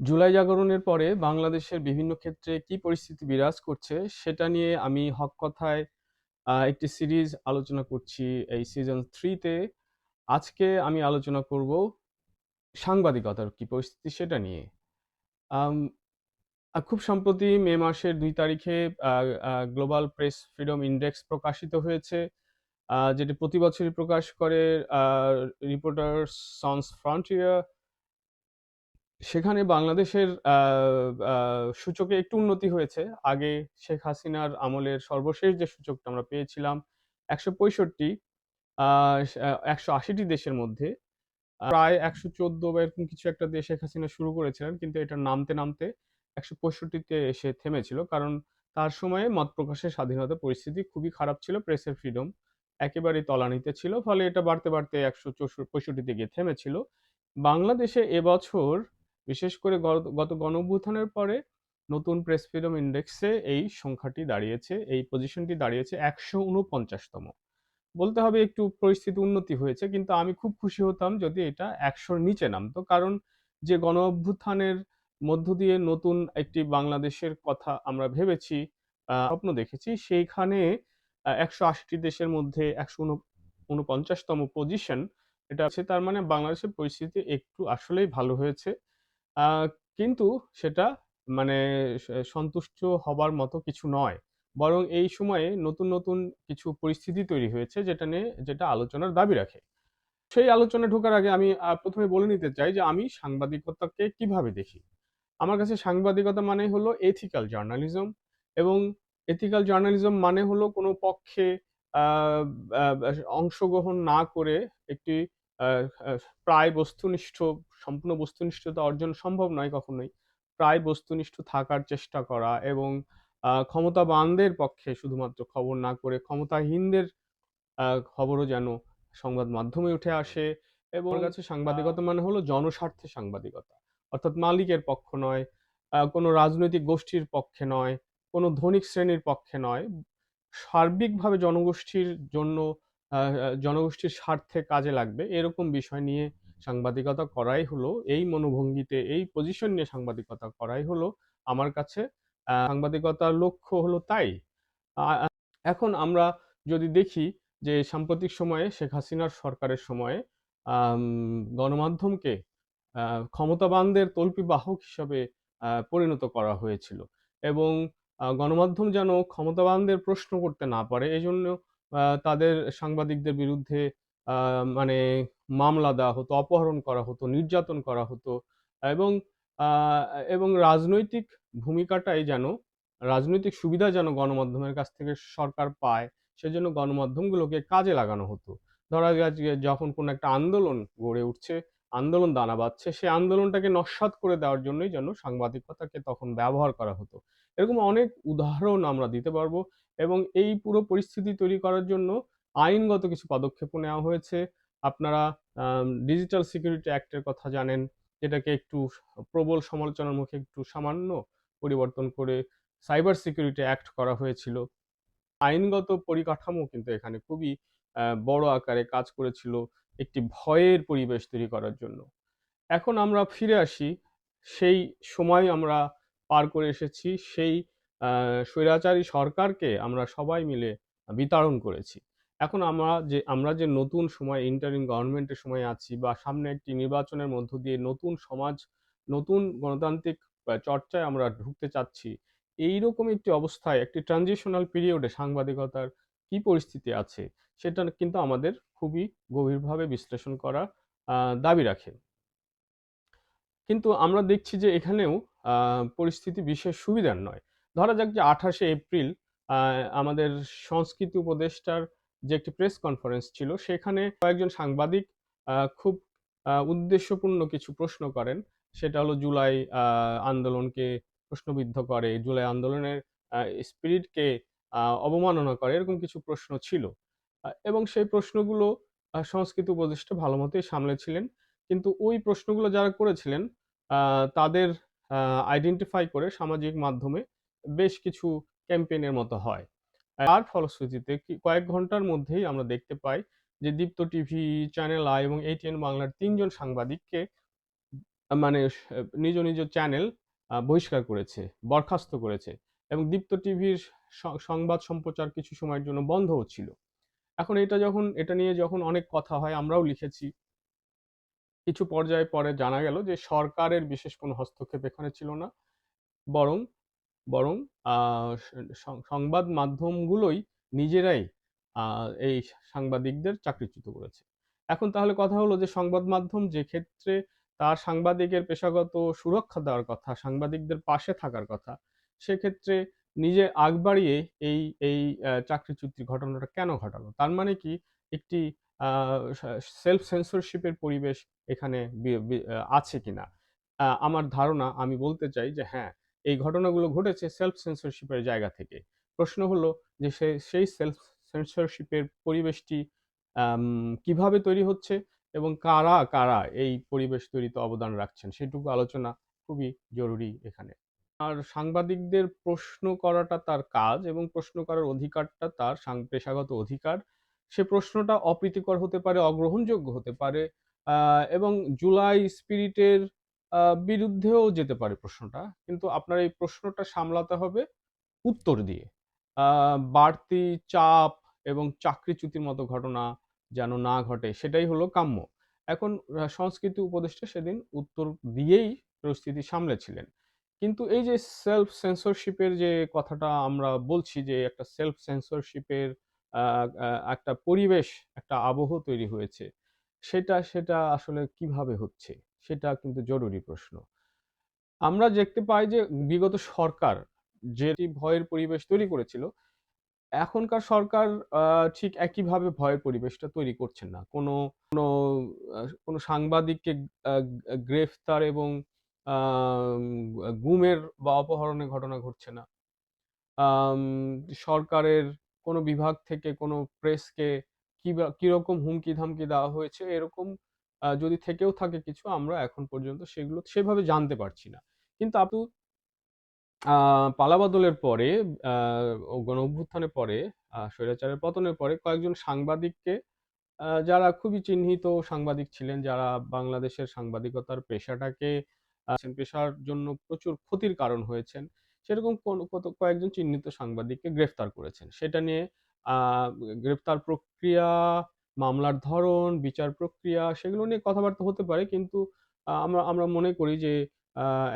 জুলাই জাগরণের পরে বাংলাদেশের বিভিন্ন ক্ষেত্রে কি পরিস্থিতি বিরাজ করছে সেটা নিয়ে আমি হক কথায় একটি সিরিজ আলোচনা করছি এই সিজন থ্রিতে। আজকে আমি আলোচনা করব সাংবাদিকতার কি পরিস্থিতি সেটা নিয়ে। খুব সম্প্রতি মে মাসের দুই তারিখে গ্লোবাল প্রেস ফ্রিডম ইন্ডেক্স প্রকাশিত হয়েছে যেটি প্রতি বছরই প্রকাশ করে রিপোর্টার্স সন্স ফ্রন্টিয়ার সেখানে বাংলাদেশের সূচকে একটু উন্নতি হয়েছে। আগে শেখ হাসিনার আমলের সর্বশেষ যে সূচকটা আমরা পেয়েছিলাম, একশো পঁয়ষট্টি একশো আশিটি দেশের মধ্যে। প্রায় একশো চোদ্দ বা এরকম কিছু একটা দেশ শেখ হাসিনা শুরু করেছিলেন, কিন্তু এটা নামতে নামতে একশো পঁয়ষট্টিতে এসে থেমেছিল। কারণ তার সময়ে মত প্রকাশের স্বাধীনতা পরিস্থিতি খুবই খারাপ ছিল, প্রেসের ফ্রিডম একেবারেই তলানিতে ছিল, ফলে এটা বাড়তে বাড়তে একশো পঁয়ষট্টিতে গিয়ে থেমেছিল। বাংলাদেশে এবছর বিশেষ করে গত- গত গণ অভ্যুত্থানের পরে নতুন প্রেস ফ্রিডম ইন্ডেক্সে এই সংখ্যাটি দাঁড়িয়েছে, এই পজিশনটি দাঁড়িয়েছে একশো উনপঞ্চাশতম। বলতে হবে একটু পরিস্থিতি উন্নতি হয়েছে, কিন্তু আমি খুব খুশি হতাম যদি এটা একশোর নিচে নামতো, কারণ যে গণ অভ্যুত্থানের মধ্য দিয়ে নতুন একটি বাংলাদেশের কথা আমরা ভেবেছি স্বপ্ন দেখেছি, সেইখানে একশো আশিটি দেশের মধ্যে একশো উনপঞ্চাশতম পজিশন, এটা আছে, তার মানে বাংলাদেশের পরিস্থিতি একটু আসলেই ভালো হয়েছে। কিন্তু সেটা মানে সন্তুষ্ট হবার মতো কিছু নয়। বরং এই সময়ে নতুন নতুন কিছু পরিস্থিতি তৈরি হয়েছে যেটা নিয়ে, যেটা আলোচনার দাবি রাখে। সেই আলোচনা ঢোকার আগে আমি প্রথমে বলে নিতে চাই যে আমি সাংবাদিকতাকে কীভাবে দেখি? আমার কাছে সাংবাদিকতা মানে হলো এথিক্যাল জার্নালিজম এবং এথিক্যাল জার্নালিজম মানে হলো কোনো পক্ষে অংশগ্রহণ না করে একটি প্রায় বস্তুনিষ্ঠ সম্পূর্ণ বস্তুনিষ্ঠতা অর্জন সম্ভব নয় কখনোই। প্রায় বস্তুনিষ্ঠ থাকার চেষ্টা করা এবং ক্ষমতাবানদের পক্ষে শুধুমাত্র খবর না করে ক্ষমতাহীনদের খবরও যেন সংবাদ মাধ্যমে উঠে আসে এবং কাছে সাংবাদিকতা মানে হলো জনস্বার্থে সাংবাদিকতা। অর্থাৎ মালিকের পক্ষ নয় কোনো রাজনৈতিক গোষ্ঠীর পক্ষে নয় কোনো ধনিক শ্রেণির পক্ষে নয়। সার্বিকভাবে জনগোষ্ঠীর জন্য জনগোষ্ঠীর স্বার্থে কাজে লাগবে। এরকম বিষয় নিয়ে সাংবাদিকতা করাই হলো এই মনোভঙ্গিতে এই পজিশন নিয়ে সাংবাদিকতা করাই হলো আমার কাছে। সাংবাদিকতার লক্ষ্য হলো তাই। এখন আমরা যদি দেখি যে সাম্প্রতিক সময়ে শেখ হাসিনার সরকারের সময়ে গণমাধ্যমকে ক্ষমতাবানদের তল্পি বাহক হিসাবে পরিণত করা হয়েছিল। এবং গণমাধ্যম যেন ক্ষমতাবানদের প্রশ্ন করতে না পারে এই জন্য আহ, তাদের সাংবাদিকদের বিরুদ্ধে মানে মামলা দেওয়া হতো, অপহরণ করা হতো, নির্যাতন করা হতো এবং এবং রাজনৈতিক ভূমিকাটাই যেন, রাজনৈতিক সুবিধা যেন গণমাধ্যমের কাছ থেকে সরকার পায়, সেজন্য গণমাধ্যমগুলোকে কাজে লাগানো হতো। ধরা যাক যখন কোনো একটা আন্দোলন গড়ে উঠছে আন্দোলন দানা বাঁধছে সেই আন্দোলনটাকে নস্যাৎ করে দেওয়ার জন্যই যেন সাংবাদিকতাকে তখন ব্যবহার করা হতো। এরকম অনেক উদাহরণ আমরা দিতে পারব এবং এই পুরো পরিস্থিতি তৈরি করার জন্য আইনগত কিছু পদক্ষেপ নেওয়া হয়েছে। আপনারা ডিজিটাল সিকিউরিটি অ্যাক্টের কথা জানেন, যেটাকে একটু প্রবল সমালোচনার মুখে একটু সামান্য পরিবর্তন করে সাইবার সিকিউরিটি অ্যাক্ট করা হয়েছিল। আইনগত পরিকাঠামো কিন্তু এখানে খুবই বড় আকারে কাজ করেছিল। একটি ভয়ের পরিবেশ তৈরি করার জন্য। এখন আমরা ফিরে আসি, সেই সময় আমরা পার করে এসেছি, সেই স্বৈরাচারী সরকারকে আমরা সবাই মিলে বিতাড়ন করেছি। এখন আমরা যে আমরা যে নতুন সময় ইন্টারিম গভর্নমেন্টের সময় আছি বা সামনে একটি নির্বাচনের মধ্য দিয়ে নতুন সমাজ, নতুন গণতান্ত্রিক চর্চায় আমরা ঢুকতে চাচ্ছি, এইরকম একটি অবস্থায়, একটি ট্রানজিশনাল পিরিয়ডে সাংবাদিকতার কি পরিস্থিতি আছে, সেটা কিন্তু আমাদের খুবই গভীরভাবে বিশ্লেষণ করা দাবি রাখে। কিন্তু আমরা দেখছি যে এখানেও পরিস্থিতি বিশেষ সুবিধার নয়। ধরা যাক যে আঠাশে এপ্রিল আমাদের সংস্কৃতি উপদেষ্টার যে একটি প্রেস কনফারেন্স ছিল, সেখানে কয়েকজন সাংবাদিক খুব উদ্দেশ্যপূর্ণ কিছু প্রশ্ন করেন। সেটা হলো, জুলাই আন্দোলনকে প্রশ্নবিদ্ধ করে, জুলাই আন্দোলনের স্পিরিটকে অবমাননা করে, এরকম কিছু প্রশ্ন ছিল। এবং সেই প্রশ্নগুলো সংস্কৃত উপদেষ্টা ভালো মতোই সামলেছিলেন কিন্তু ওই প্রশ্নগুলো যারা করেছিলেন তাদের আইডেন্টিফাই করে সামাজিক মাধ্যমে বেশ কিছু ক্যাম্পেইনের মতো হয় তার ফলশ্রুতিতে কয়েক ঘণ্টার মধ্যেই আমরা দেখতে পাই যে দীপ্ত টিভি চ্যানেল আই এবং এটিএন বাংলার তিনজন সাংবাদিককে মানে নিজ, নিজ চ্যানেল বহিষ্কার করেছে, বরখাস্ত করেছে এবং দীপ্ত টিভির সংবাদ সম্প্রচার কিছু সময়ের জন্য বন্ধও ছিল। এখন এটা যখন এটা নিয়ে যখন অনেক কথা হয় আমরাও লিখেছি। কিছু পর্যায়ে পরে জানা গেল যে সরকারের বিশেষ কোনো হস্তক্ষেপ এখানে ছিল না। বরং, বরং সংবাদ মাধ্যমগুলোই নিজেরাই এই সাংবাদিকদের চাকরিচ্যুত করেছে। এখন তাহলে কথা হলো যে সংবাদ মাধ্যম যে ক্ষেত্রে তার সাংবাদিকের পেশাগত সুরক্ষা দেওয়ার কথা, সাংবাদিকদের পাশে থাকার কথা, সেক্ষেত্রে নিজে আগ বাড়িয়ে এই এই আ চাকরিচ্যুতির ঘটনাটা কেন ঘটালো? তার মানে কি একটি সেলফ সেন্সরশিপের পরিবেশ এখানে আছে কিনা? আমার ধারণা আমি বলতে চাই যে হ্যাঁ, এই ঘটনাগুলো ঘটেছে সেলফ সেন্সরশিপের জায়গা থেকে। প্রশ্ন হলো যে সেই সেলফ সেন্সরশিপের পরিবেশটি কীভাবে তৈরি হচ্ছে এবং কারা, কারা এই পরিবেশ তৈরিতে অবদান রাখছেন সেটুকু আলোচনা খুবই জরুরি এখানে। আর সাংবাদিকদের প্রশ্ন করাটা তার কাজ এবং প্রশ্ন করার অধিকারটা তার পেশাগত অধিকার। সে প্রশ্নটা অপ্রীতিকর হতে পারে, অগ্রহণযোগ্য হতে পারে এবং জুলাই স্পিরিটের বিরুদ্ধেও যেতে পারে প্রশ্নটা। কিন্তু আপনার এই প্রশ্নটা সামলাতে হবে উত্তর দিয়ে। বাড়তি চাপ এবং চাকরিচ্যুতির মতো ঘটনা যেন না ঘটে সেটাই হলো কাম্য। এখন সংস্কৃতি উপদেষ্টা সেদিন উত্তর দিয়েই পরিস্থিতি সামলেছিলেন। কিন্তু এই যে সেলফ সেন্সরশিপের যে কথাটা আমরা বলছি যে একটা সেলফ সেন্সরশিপ এর আ আ একটা পরিবেশ, একটা আবহ তৈরি হয়েছে। সেটা, সেটা আসলে কীভাবে হচ্ছে? সেটা কিন্তু জরুরি প্রশ্ন। আমরা দেখতে পাই যে বিগত সরকার যেটি ভয়ের পরিবেশ তৈরি করেছিল, এখনকার সরকার ঠিক একইভাবে ভয়ের পরিবেশটা তৈরি করছেন না। কোনো, কোনো সাংবাদিককে গ্রেফতার এবং গুমের বা অপহরণের ঘটনা ঘটছে না। সরকারের কোনো বিভাগ থেকে কোনো প্রেসকে কীরকম হুমকি-ধামকি দেওয়া হয়েছে এরকম যদি থেকেও থাকে কিছু আমরা এখন পর্যন্ত সেগুলো সেভাবে জানতে পারছি না। কিন্তু আপু পালাবদলের পরে গণ ও গণঅভ্যুত্থানের পরে স্বৈরাচারের পতনের পরে কয়েকজন সাংবাদিককে যারা খুবই চিহ্নিত সাংবাদিক ছিলেন, যারা বাংলাদেশের সাংবাদিকতার পেশাটাকে পেশার জন্য প্রচুর ক্ষতির কারণ হয়েছেন। সেরকম কোন কত কয়েকজন চিহ্নিত সাংবাদিককে গ্রেফতার করেছেন। সেটা নিয়ে গ্রেফতার প্রক্রিয়া, মামলার ধরন, বিচার প্রক্রিয়া সেগুলো নিয়ে কথাবার্তা হতে পারে। কিন্তু আমরা আমরা মনে করি যে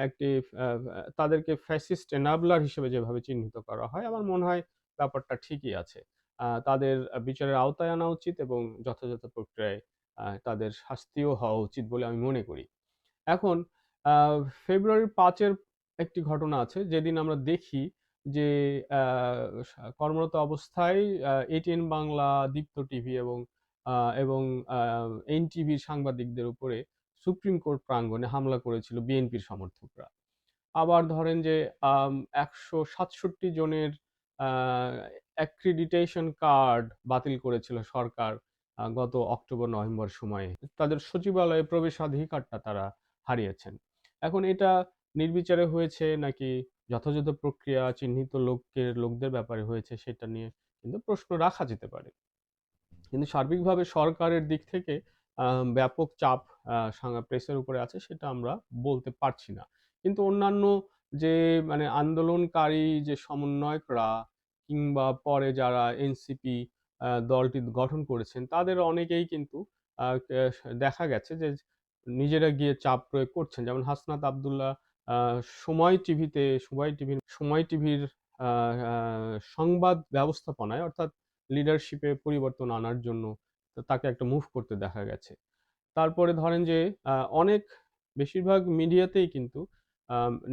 একটি তাদেরকে ফ্যাসিস্ট এনাবলার হিসেবে যেভাবে চিহ্নিত করা হয়, আমার মনে হয় ব্যাপারটা ঠিকই আছে। তাদের বিচারের আওতায় আনা উচিত এবং যথাযথ প্রক্রিয়ায় তাদের শাস্তিও হওয়া উচিত বলে আমি মনে করি। এখন আ ফেব্রুয়ারি ৫ এর একটি ঘটনা আছে যেদিন আমরা দেখি যে কর্মরত অবস্থায় এটিএন বাংলা, দীপ্ত টিভি এবং এবং আ এনটিভির সাংবাদিকদের উপরে সুপ্রিম কোর্ট প্রাঙ্গণে হামলা করেছিল বিএনপির সমর্থকরা। আবার ধরেন যে একশো সাতষট্টি জনের অ্যাক্রিডিটেশন কার্ড বাতিল করেছিল সরকার গত অক্টোবর-নভেম্বর সময়ে। তাদের সচিবালয়ে প্রবেশাধিকারটা তারা হারিয়েছেন। এখন এটা নির্বিচারে হয়েছে নাকি যথাযথ প্রক্রিয়া চিহ্নিত লোকের লোকদের ব্যাপারে হয়েছে সেটা নিয়ে কিন্তু প্রশ্ন রাখা যেতে পারে। কিন্তু সার্বিকভাবে সরকারের দিক থেকে ব্যাপক চাপ প্রেসের উপরে আছে সেটা আমরা বলতে পারছি না। কিন্তু অন্যান্য যে মানে আন্দোলনকারী যে সমন্বয়করা কিংবা পরে যারা এনসিপি দলটি গঠন করেছেন, তাদের অনেকেই কিন্তু দেখা গেছে যে নিজেরা গিয়ে চাপ প্রয়োগ করছেন। যেমন হাসনাত আব্দুল্লাহ সময় টিভিতে, সময় টিভির সময় টিভির সংবাদ ব্যবস্থাপনায় অর্থাৎ লিডারশিপে পরিবর্তন আনার জন্য তাকে একটা মুভ করতে দেখা গেছে। তারপরে ধরেন যে অনেক, বেশিরভাগ মিডিয়াতেই কিন্তু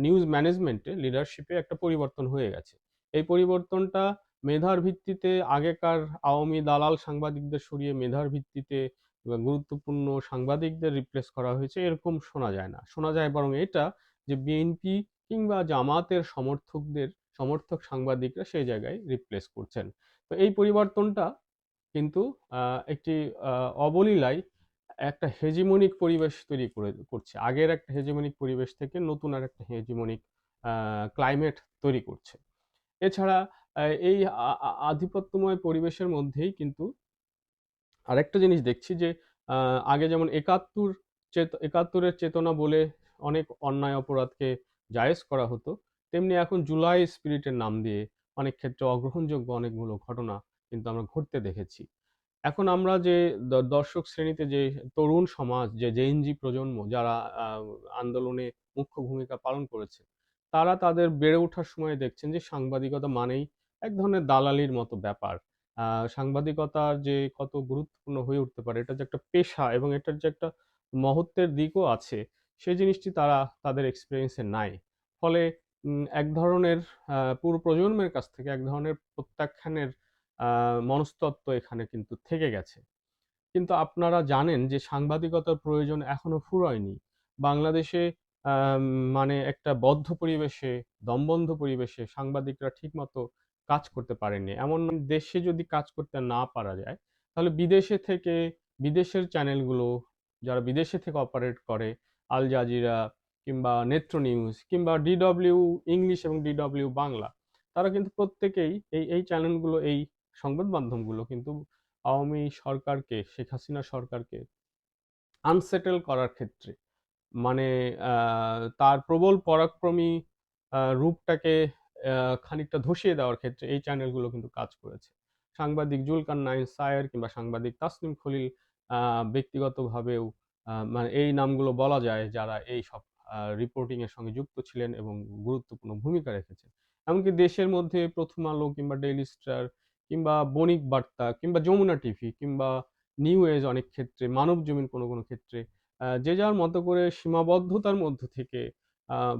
নিউজ ম্যানেজমেন্টে লিডারশিপে একটা পরিবর্তন হয়ে গেছে। এই পরিবর্তনটা মেধার ভিত্তিতে আগেকার আওয়ামী দালাল সাংবাদিকদের সরিয়ে মেধার ভিত্তিতে আ গুরুত্বপূর্ণ সাংবাদিকদের রিপ্লেস করা হয়েছে, এরকম শোনা যায় না। শোনা যায় বরং এটা যে বিএনপি কিংবা জামাতের সমর্থকদের, সমর্থক সাংবাদিকরা সেই জায়গায় রিপ্লেস করছেন। তো এই পরিবর্তনটা কিন্তু একটি অবলীলায় একটা হেজিমনিক পরিবেশ তৈরি করে, করছে। আগের একটা হেজিমনিক পরিবেশ থেকে নতুন আর একটা হেজিমনিক ক্লাইমেট তৈরি করছে। এছাড়া এই আধিপত্যময় পরিবেশের মধ্যেই কিন্তু আরেকটা জিনিস দেখছি যে আগে যেমন একাত্তর চেত, একাত্তরের চেতনা বলে অনেক অন্যায় অপরাধকে জায়েজ করা হতো, তেমনি এখন জুলাই স্পিরিটের নাম দিয়ে অনেক ক্ষেত্রে অগ্রহণযোগ্য অনেকগুলো ঘটনা কিন্তু আমরা ঘটতে দেখেছি। এখন আমরা যে দর্শক শ্রেণীতে যে তরুণ সমাজ, যে জেএনজি প্রজন্ম যারা আন্দোলনে মুখ্য ভূমিকা পালন করেছে, তারা তাদের বেড়ে ওঠার সময় দেখছেন যে সাংবাদিকতা মানেই এক ধরনের দালালির মতো ব্যাপার। সাংবাদিকতার যে কত গুরুত্বপূর্ণ হয়ে উঠতে পারে এটা যে একটা পেশা এবং এটার যে একটা মহত্বের দিকও আছে সেই জিনিসটি তারা, তাদের এক্সপিরিয়েন্সে নাই। ফলে এক ধরনের পুরো প্রজন্মের কাছ থেকে এক ধরনের প্রত্যাখ্যানের মনস্তত্ত্ব এখানে কিন্তু থেকে গেছে। কিন্তু আপনারা জানেন যে সাংবাদিকতার প্রয়োজন এখনও ফুরোয়নি। বাংলাদেশে মানে একটা বদ্ধ পরিবেশে, দমবন্ধ পরিবেশে সাংবাদিকরা ঠিকমতো কাজ করতে পারেনি এমন দেশে যদি কাজ করতে না পারা যায়, তাহলে বিদেশে থেকে, বিদেশের চ্যানেলগুলো, যারা বিদেশে থেকে অপারেট করে, আল জাজিরা কিংবা নেত্র নিউজ কিংবা ডিডব্লিউ ইংলিশ এবং ডিডব্লিউ বাংলা, তারা কিন্তু প্রত্যেকেই এই এই চ্যানেলগুলো, এই সংবাদ মাধ্যমগুলো কিন্তু আওয়ামী সরকারকে, শেখ হাসিনা সরকারকে আনসেটেল করার ক্ষেত্রে মানে তার প্রবল পরাক্রমী রূপটাকে খানিকটা ধসিয়ে দেওয়ার ক্ষেত্রে এই চ্যানেলগুলো কিন্তু কাজ করেছে। সাংবাদিক জুলকার নাইন সায়ের কিংবা সাংবাদিক তাসলিম খলিল ব্যক্তিগতভাবেও মানে এই নামগুলো বলা যায় যারা এই সব রিপোর্টিং এর সঙ্গে যুক্ত ছিলেন এবং গুরুত্বপূর্ণ ভূমিকা রেখেছেন। এমনকি দেশের মধ্যে প্রথম আলো কিংবা ডেইলি স্টার কিংবা বণিক বার্তা কিংবা যমুনা টিভি কিংবা নিউ এজ অনেক ক্ষেত্রে, মানব জমিন কোনো কোনো ক্ষেত্রে যে যার মতো করে সীমাবদ্ধতার মধ্য থেকে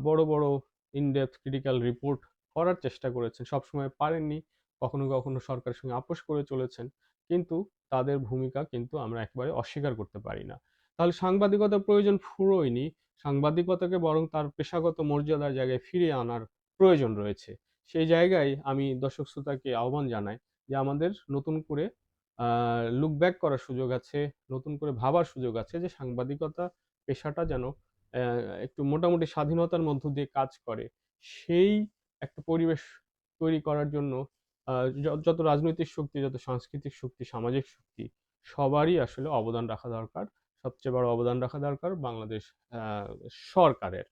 বড় বড় ইনডেপথ ক্রিটিক্যাল রিপোর্ট করার চেষ্টা করেছেন। সবসময় পারেননি, কখনো কখনো সরকারের সঙ্গে আপোষ করে চলেছেন, কিন্তু তাদের ভূমিকা কিন্তু আমরা একেবারে অস্বীকার করতে পারি না। তাহলে সাংবাদিকতার প্রয়োজন ফুরোয়নি, সাংবাদিকতাকে বরং তার পেশাগত মর্যাদার জায়গায় ফিরিয়ে আনার প্রয়োজন রয়েছে। সেই জায়গায় আমি দর্শক শ্রোতাকে আহ্বান জানাই যে আমাদের নতুন করে লুক ব্যাক করার সুযোগ আছে, নতুন করে ভাবার সুযোগ আছে যে সাংবাদিকতা পেশাটা যেন একটু মোটামুটি স্বাধীনতার মধ্য দিয়ে কাজ করে। সেই একটা পরিবেশ তৈরি করার জন্য যত রাজনৈতিক শক্তি, যত সাংস্কৃতিক শক্তি, সামাজিক শক্তি, সবারই আসলে অবদান রাখা দরকার। সবচেয়ে বড় অবদান রাখা দরকার বাংলাদেশ সরকারের।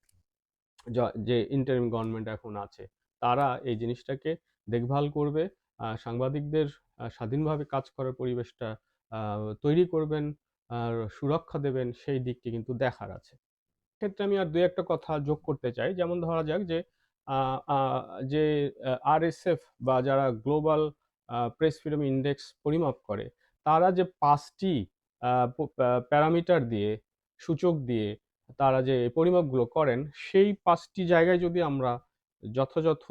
যে ইন্টারিম গভর্নমেন্ট এখন আছে, তারা এই জিনিসটাকে দেখভাল করবে সাংবাদিকদের স্বাধীনভাবে কাজ করার পরিবেশটা তৈরি করবেন, আর সুরক্ষা দেবেন, সেই দিকটি কিন্তু দেখার আছে। ক্ষেত্রে আমি আর দু একটা কথা যোগ করতে চাই। যেমন ধরা যাক যে যে আরএসএফ বা যারা গ্লোবাল প্রেস ফ্রিডম ইন্ডেক্স পরিমাপ করে, তারা যে পাঁচটি প্যারামিটার দিয়ে, সূচক দিয়ে তারা যে পরিমাপগুলো করেন, সেই পাঁচটি জায়গায় যদি আমরা যথাযথ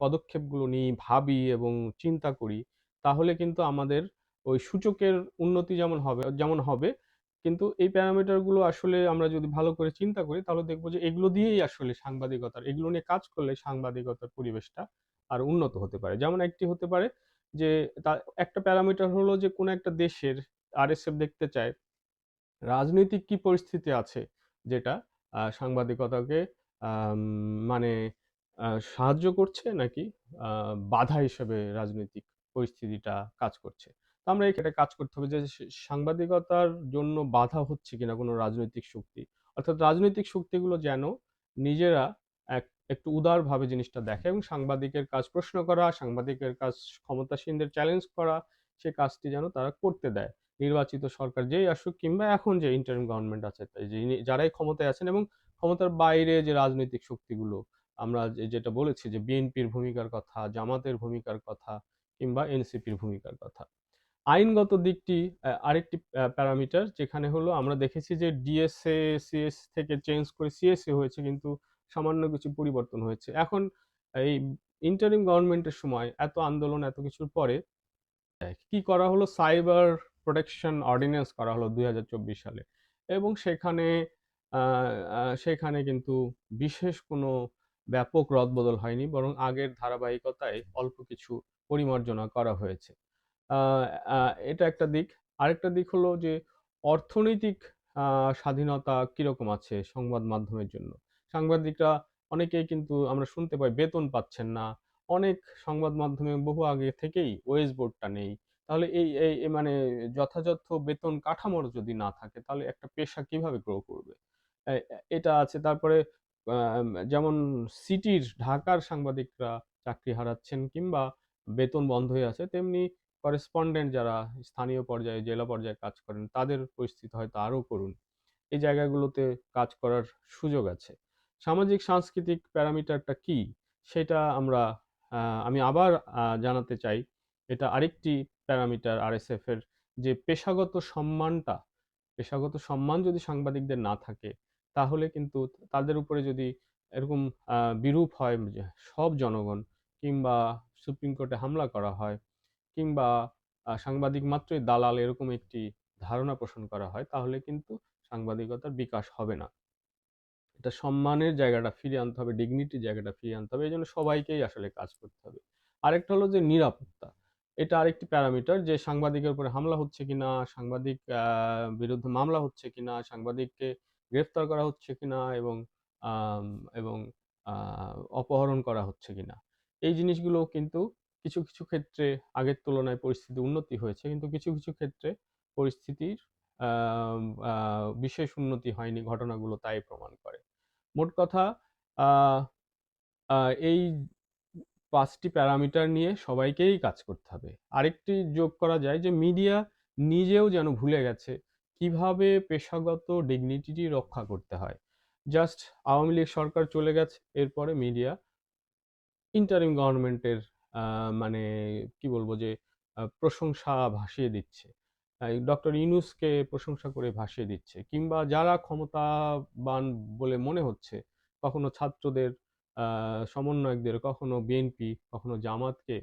পদক্ষেপগুলো নিই, ভাবি এবং চিন্তা করি, তাহলে কিন্তু আমাদের ওই সূচকের উন্নতি যেমন হবে যেমন হবে কিন্তু এই প্যারামিটারগুলো আসলে আমরা যদি ভালো করে চিন্তা করি, তাহলে দেখব যে এগুলো দিয়েই আসলে সাংবাদিকতার, এগুলো নিয়ে কাজ করলে সাংবাদিকতার পরিবেশটা আর উন্নত হতে পারে। যেমন একটি হতে পারে যে একটা প্যারামিটার হলো যে কোনো একটা দেশের আরএসএফ দেখতে চায়, রাজনৈতিক কি পরিস্থিতি আছে যেটা সাংবাদিকতাকে মানে সাহায্য করছে নাকি বাধা হিসেবে রাজনৈতিক পরিস্থিতিটা কাজ করছে? তো আমরা এখানে কাজ করতে হবে যে সাংবাদিকতার জন্য বাধা হচ্ছে কিনা কোনো রাজনৈতিক শক্তি। অর্থাৎ রাজনৈতিক শক্তিগুলো যেন নিজেরা এক, একটু উদারভাবে জিনিসটা দেখে এবং সাংবাদিকের কাজ প্রশ্ন করা, সাংবাদিকের কাজ ক্ষমতাসীনদের চ্যালেঞ্জ করা, সে কাজটি যেন তারা করতে দেয়। নির্বাচিত সরকার যেই আসুক কিংবা এখন যে ইন্টারিম গভর্নমেন্ট আছে যিনি- যারাই ক্ষমতায় আছেন এবং ক্ষমতার বাইরে যে রাজনৈতিক শক্তিগুলো, আমরা যেটা বলেছি যে বিএনপির ভূমিকার কথা, জামাতের ভূমিকার কথা কিংবা এনসিপির ভূমিকার কথা। আইনগত দিকটি আরেকটি প্যারামিটার যেখানে হলো আমরা দেখেছি যে ডিএসএ সিএস থেকে চেঞ্জ করে সিএসএ হয়েছে কিন্তু সামান্য কিছু পরিবর্তন হয়েছে। এখন এই ইন্টারিম গভর্নমেন্টের সময় এত আন্দোলন, এত কিছুর পরে কি করা হলো? সাইবার প্রোটেকশন অর্ডিন্যান্স করা হলো দুই হাজার চব্বিশ সালে। এবং সেখানে সেখানে কিন্তু বিশেষ কোনো ব্যাপক রদবদল হয়নি, বরং আগের ধারাবাহিকতায় অল্প কিছু পরিমার্জনা করা হয়েছে। এটা একটা দিক। আরেকটা দিক হলো যে অর্থনৈতিক স্বাধীনতা কীরকম আছে সংবাদ মাধ্যমের জন্য? সাংবাদিকরা অনেকেই কিন্তু আমরা শুনতে পাই বেতন পাচ্ছেন না। অনেক সংবাদ মাধ্যমে বহু আগে থেকেই ওয়েজ বোর্ডটা নেই। তাহলে এই এই মানে যথাযথ বেতন কাঠামোর যদি না থাকে তাহলে একটা পেশা কীভাবে গ্রো করবে? এটা আছে। তারপরে যেমন সিটির ঢাকার সাংবাদিকরা চাকরি হারাচ্ছেন কিংবা বেতন বন্ধ হয়ে আছে, তেমনি করেসপন্ডেন্ট যারা স্থানীয় পর্যায়ে, জেলা পর্যায়ে কাজ করেন, তাদের পরিস্থিতি হয়তো আরও করুন এই জায়গাগুলোতে কাজ করার সুযোগ আছে। সামাজিক সাংস্কৃতিক প্যারামিটারটা কি? সেটা আমরা আমি আবার জানাতে চাই। এটা আরেকটি প্যারামিটার আরএসএফ এর যে পেশাগত সম্মানটা, পেশাগত সম্মান যদি সাংবাদিকদের না থাকে, তাহলে কিন্তু তাদের উপরে যদি এরকম বিরূপ হয় সব জনগণ কিংবা সুপ্রিম কোর্টে হামলা করা হয় কিংবা সাংবাদিক মাত্রই দালাল এরকম একটি ধারণা পোষণ করা হয়, তাহলে কিন্তু সাংবাদিকতার বিকাশ হবে না। এটা সম্মানের জায়গাটা ফিরিয়ে আনতে হবে, ডিগনিটির জায়গাটা ফিরিয়ে আনতে হবে। এই জন্য সবাইকেই আসলে কাজ করতে হবে। আরেকটা হলো যে নিরাপত্তা। এটা আরেকটি প্যারামিটার যে সাংবাদিকের উপরে হামলা হচ্ছে কিনা, সাংবাদিক বিরুদ্ধে মামলা হচ্ছে কিনা, সাংবাদিককে গ্রেফতার করা হচ্ছে কিনা এবং এবং অপহরণ করা হচ্ছে কিনা। এই জিনিসগুলো কিন্তু কিছু, কিছু ক্ষেত্রে আগের তুলনায় পরিস্থিতি উন্নতি হয়েছে। কিন্তু কিছু, কিছু ক্ষেত্রে পরিস্থিতির বিশেষ উন্নতি হয়নি। ঘটনাগুলো তাই প্রমাণ করে। মোট কথা এই পাঁচটি প্যারামিটার নিয়ে সবাইকেই কাজ করতে হবে। আরেকটি যোগ করা যায় যে মিডিয়া নিজেও যেন ভুলে গেছে কীভাবে পেশাগত ডিগনিটিটি রক্ষা করতে হয়। জাস্ট আওয়ামী লীগ সরকার চলে গেছে, এরপরে মিডিয়া ইন্টারিম গভর্নমেন্টের মানে কি বলব যে প্রশংসা ভাসিয়ে দিচ্ছে। ডক্টর ইউনূসকে প্রশংসা করে ভাসিয়ে দিচ্ছে। কিংবা যারা ক্ষমতাবান বলে মনে হচ্ছে, কখনো ছাত্রদের, সমন্বয়কদের, কখনো বিএনপি, কখনো জামাতকে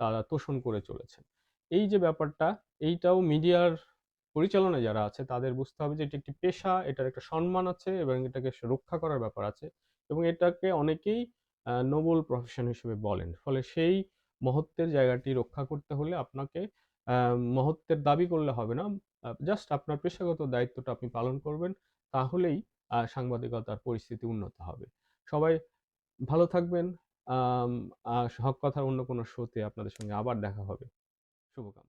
তারা তোষণ করে চলেছেন। এই যে ব্যাপারটা, এইটাও মিডিয়ার পরিচালনায় যারা আছে তাদের বুঝতে হবে যে এটি একটি পেশা, এটার একটা সম্মান আছে এবং এটাকে রক্ষা করার ব্যাপার আছে এবং এটাকে অনেকেই নোবেল প্রফেশন হিসেবে বলেন। ফলে সেই মহত্বের জায়গাটি রক্ষা করতে হলে আপনাকে মহত্বের দাবি করলে হবে না। জাস্ট আপনার পেশাগত দায়িত্বটা আপনি পালন করবেন। তাহলেই সাংবাদিকতার পরিস্থিতি উন্নত হবে। সবাই ভালো থাকবেন। হক কথার অন্য কোনো শোতে আপনাদের সঙ্গে আবার দেখা হবে। শুভকামনা।